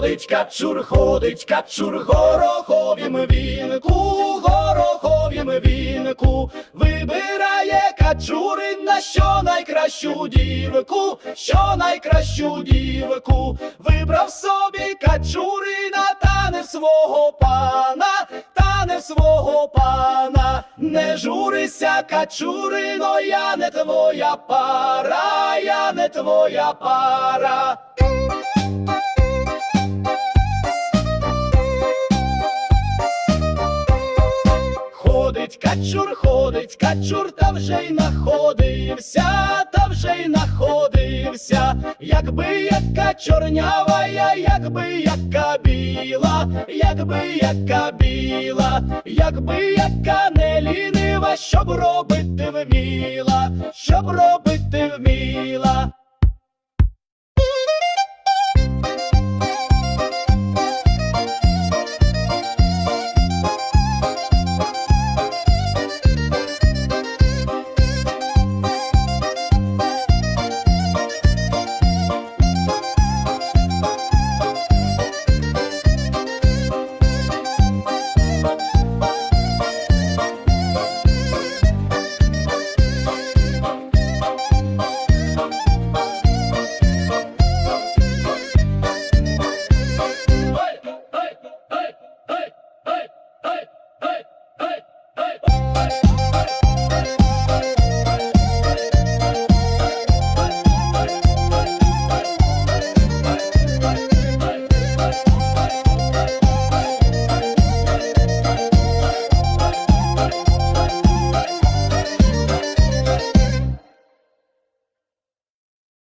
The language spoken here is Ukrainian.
ходить качур, ходить качур, гороховім вінку, гороховім вінку, вибирає качури на що найкращу дівку, що найкращу дівку, вибрав собі качурина, та не свого пана, та не свого пана, не журися, качурино, я не твоя пара, я не твоя пара. Ходить качур, ходить качур, та вже й находився, та вже й находився, якби яка чорнява, я, якби яка біла, якби яка біла, якби яка не лінива, щоб робити вміла, щоб робити.